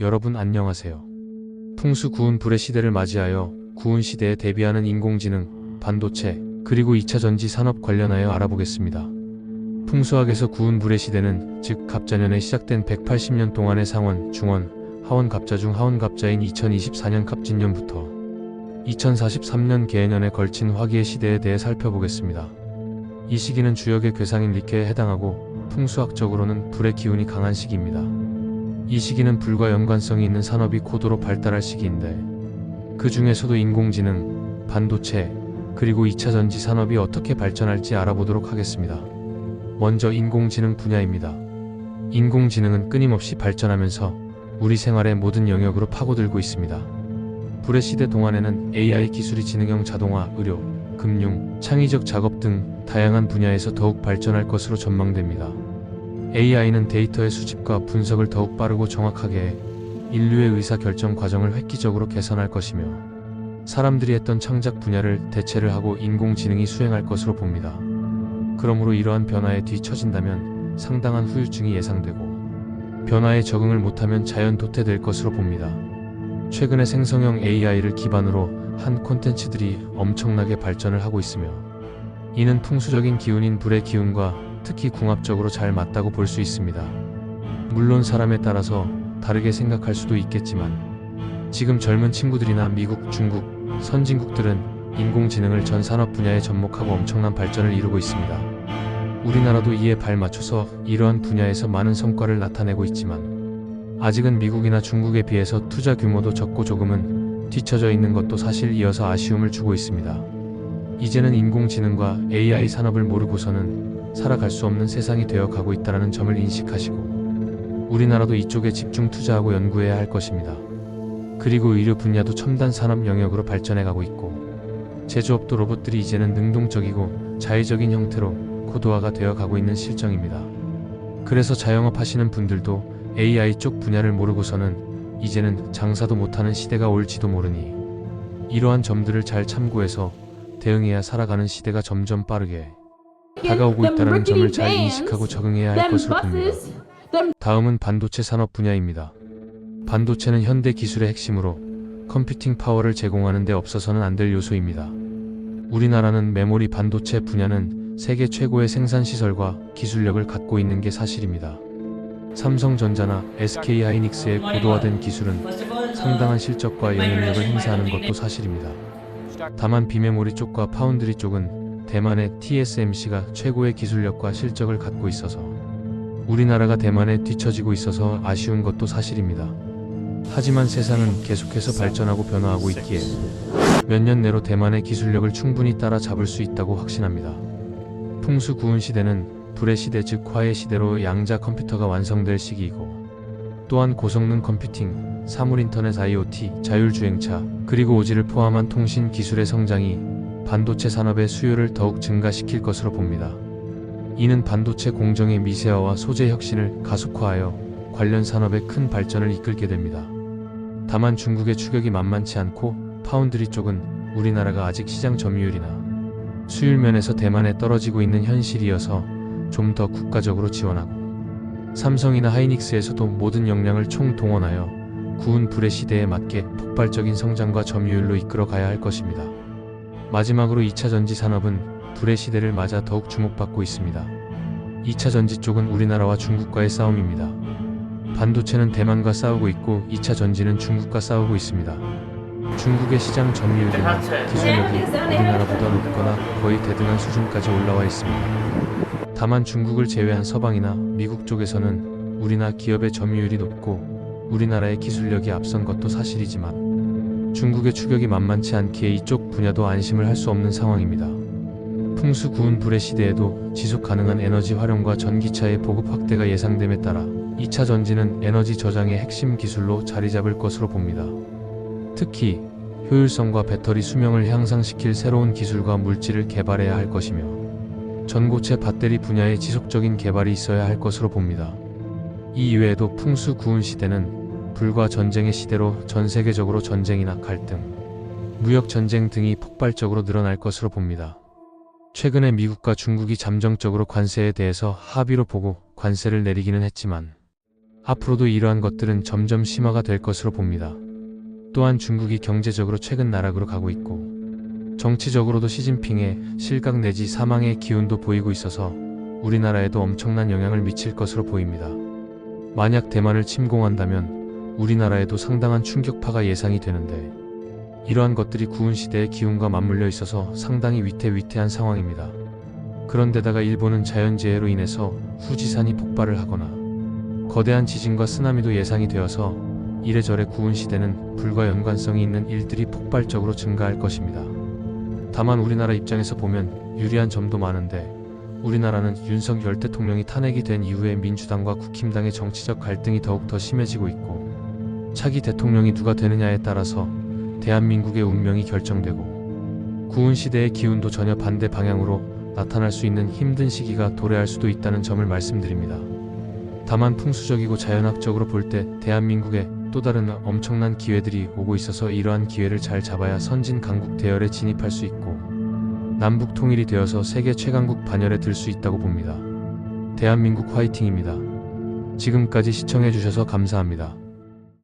여러분 안녕하세요. 풍수 구운 불의 시대를 맞이하여 구운 시대에 대비하는 인공지능, 반도체, 그리고 2차 전지 산업 관련하여 알아보겠습니다. 풍수학에서 구운 불의 시대는 즉 갑자년에 시작된 180년 동안의 상원, 중원, 하원 갑자 중 하원 갑자인 2024년 갑진년부터 2043년 개해년에 걸친 화기의 시대에 대해 살펴보겠습니다. 이 시기는 주역의 괴상인 리케에 해당하고 풍수학적으로는 불의 기운이 강한 시기입니다. 이 시기는 불과 연관성이 있는 산업이 고도로 발달할 시기인데 그 중에서도 인공지능, 반도체, 그리고 2차 전지 산업이 어떻게 발전할지 알아보도록 하겠습니다. 먼저 인공지능 분야입니다. 인공지능은 끊임없이 발전하면서 우리 생활의 모든 영역으로 파고들고 있습니다. 불의 시대 동안에는 AI 기술이 지능형 자동화, 의료, 금융, 창의적 작업 등 다양한 분야에서 더욱 발전할 것으로 전망됩니다. AI는 데이터의 수집과 분석을 더욱 빠르고 정확하게 해 인류의 의사 결정 과정을 획기적으로 개선할 것이며 사람들이 했던 창작 분야를 대체를 하고 인공지능이 수행할 것으로 봅니다. 그러므로 이러한 변화에 뒤처진다면 상당한 후유증이 예상되고 변화에 적응을 못하면 자연 도태될 것으로 봅니다. 최근에 생성형 AI를 기반으로 한 콘텐츠들이 엄청나게 발전을 하고 있으며 이는 풍수적인 기운인 불의 기운과 특히 궁합적으로 잘 맞다고 볼 수 있습니다. 물론 사람에 따라서 다르게 생각할 수도 있겠지만 지금 젊은 친구들이나 미국, 중국, 선진국들은 인공지능을 전 산업 분야에 접목하고 엄청난 발전을 이루고 있습니다. 우리나라도 이에 발맞춰서 이러한 분야에서 많은 성과를 나타내고 있지만 아직은 미국이나 중국에 비해서 투자 규모도 적고 조금은 뒤처져 있는 것도 사실 이어서 아쉬움을 주고 있습니다. 이제는 인공지능과 AI 산업을 모르고서는 살아갈 수 없는 세상이 되어 가고 있다는 점을 인식하시고 우리나라도 이쪽에 집중 투자하고 연구해야 할 것입니다. 그리고 의료 분야도 첨단 산업 영역으로 발전해 가고 있고 제조업도 로봇들이 이제는 능동적이고 자의적인 형태로 고도화가 되어 가고 있는 실정입니다. 그래서 자영업 하시는 분들도 AI 쪽 분야를 모르고서는 이제는 장사도 못하는 시대가 올지도 모르니 이러한 점들을 잘 참고해서 대응해야 살아가는 시대가 점점 빠르게 다가오고 있다는 점을 잘 인식하고 적응해야 할 것으로 봅니다. 다음은 반도체 산업 분야입니다. 반도체는 현대 기술의 핵심으로 컴퓨팅 파워를 제공하는 데 없어서는 안 될 요소입니다. 우리나라는 메모리 반도체 분야는 세계 최고의 생산 시설과 기술력을 갖고 있는 게 사실입니다. 삼성전자나 SK 하이닉스의 고도화된 기술은 상당한 실적과 영향력을 행사하는 것도 사실입니다. 다만 비메모리 쪽과 파운드리 쪽은 대만의 TSMC가 최고의 기술력과 실적을 갖고 있어서 우리나라가 대만에 뒤처지고 있어서 아쉬운 것도 사실입니다. 하지만 세상은 계속해서 발전하고 변화하고 있기에 몇 년 내로 대만의 기술력을 충분히 따라잡을 수 있다고 확신합니다. 풍수 구운 시대는 불의 시대 즉 화의 시대로 양자 컴퓨터가 완성될 시기이고 또한 고성능 컴퓨팅, 사물 인터넷 IoT, 자율주행차, 그리고 오지를 포함한 통신 기술의 성장이 반도체 산업의 수요를 더욱 증가시킬 것으로 봅니다. 이는 반도체 공정의 미세화와 소재 혁신을 가속화하여 관련 산업의 큰 발전을 이끌게 됩니다. 다만 중국의 추격이 만만치 않고 파운드리 쪽은 우리나라가 아직 시장 점유율이나 수율 면에서 대만에 떨어지고 있는 현실이어서 좀 더 국가적으로 지원하고 삼성이나 하이닉스에서도 모든 역량을 총동원하여 구운 불의 시대에 맞게 폭발적인 성장과 점유율로 이끌어 가야 할 것입니다. 마지막으로 2차 전지 산업은 불의 시대를 맞아 더욱 주목받고 있습니다. 2차 전지 쪽은 우리나라와 중국과의 싸움입니다. 반도체는 대만과 싸우고 있고 2차 전지는 중국과 싸우고 있습니다. 중국의 시장 점유율이나 기술력이 우리나라보다 높거나 거의 대등한 수준까지 올라와 있습니다. 다만 중국을 제외한 서방이나 미국 쪽에서는 우리나 기업의 점유율이 높고 우리나라의 기술력이 앞선 것도 사실이지만 중국의 추격이 만만치 않기에 이쪽 분야도 안심을 할 수 없는 상황입니다. 풍수 구운 불의 시대에도 지속 가능한 에너지 활용과 전기차의 보급 확대가 예상됨에 따라 2차 전지는 에너지 저장의 핵심 기술로 자리 잡을 것으로 봅니다. 특히 효율성과 배터리 수명을 향상시킬 새로운 기술과 물질을 개발해야 할 것이며 전고체 배터리 분야의 지속적인 개발이 있어야 할 것으로 봅니다. 이 이외에도 풍수 구운 시대는 불과 전쟁의 시대로 전 세계적으로 전쟁이나 갈등, 무역 전쟁 등이 폭발적으로 늘어날 것으로 봅니다. 최근에 미국과 중국이 잠정적으로 관세에 대해서 합의로 보고 관세를 내리기는 했지만 앞으로도 이러한 것들은 점점 심화가 될 것으로 봅니다. 또한 중국이 경제적으로 최근 나락으로 가고 있고 정치적으로도 시진핑의 실각 내지 사망의 기운도 보이고 있어서 우리나라에도 엄청난 영향을 미칠 것으로 보입니다. 만약 대만을 침공한다면 우리나라에도 상당한 충격파가 예상이 되는데 이러한 것들이 구은 시대의 기운과 맞물려 있어서 상당히 위태위태한 상황입니다. 그런데다가 일본은 자연재해로 인해서 후지산이 폭발을 하거나 거대한 지진과 쓰나미도 예상이 되어서 이래저래 구은 시대는 불과 연관성이 있는 일들이 폭발적으로 증가할 것입니다. 다만 우리나라 입장에서 보면 유리한 점도 많은데 우리나라는 윤석열 대통령이 탄핵이 된 이후에 민주당과 국힘당의 정치적 갈등이 더욱 더 심해지고 있고 차기 대통령이 누가 되느냐에 따라서 대한민국의 운명이 결정되고 구은 시대의 기운도 전혀 반대 방향으로 나타날 수 있는 힘든 시기가 도래할 수도 있다는 점을 말씀드립니다. 다만 풍수적이고 자연학적으로 볼 때 대한민국에 또 다른 엄청난 기회들이 오고 있어서 이러한 기회를 잘 잡아야 선진 강국 대열에 진입할 수 있고 남북 통일이 되어서 세계 최강국 반열에 들 수 있다고 봅니다. 대한민국 화이팅입니다. 지금까지 시청해주셔서 감사합니다.